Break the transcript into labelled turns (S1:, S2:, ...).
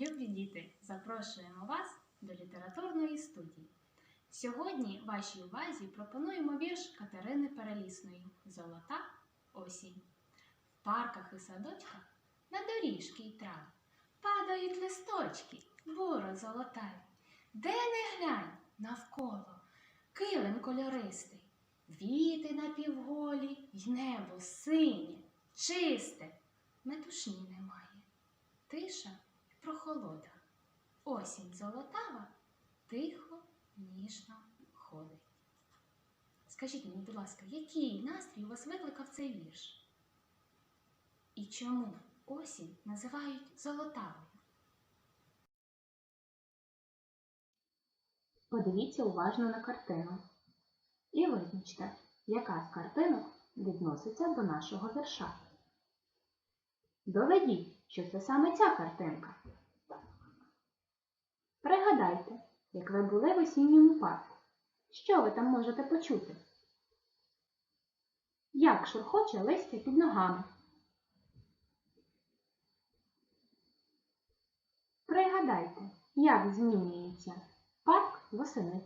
S1: Любі діти, запрошуємо вас до літературної студії. Сьогодні вашій увазі пропонуємо вірш Катерини Перелісної Золота осінь. В парках і садочках на доріжки й трави падають листочки, буро золотаві. Де не глянь навколо, килим кольористий, віти напівголі, й небо синє, чисте, метушні немає, тиша прохолода. Осінь золотава тихо, ніжно ходить. Скажіть мені, будь ласка, який настрій у вас викликав цей вірш? І чому осінь називають золотавою?
S2: Подивіться уважно на картину і визначте, яка з картинок відноситься до нашого вірша. Доведіть, що це саме ця картинка. Пригадайте, як ви були в осінньому парку. Що ви там можете почути? Як шурхоче листя під ногами? Пригадайте, як змінюється парк восени.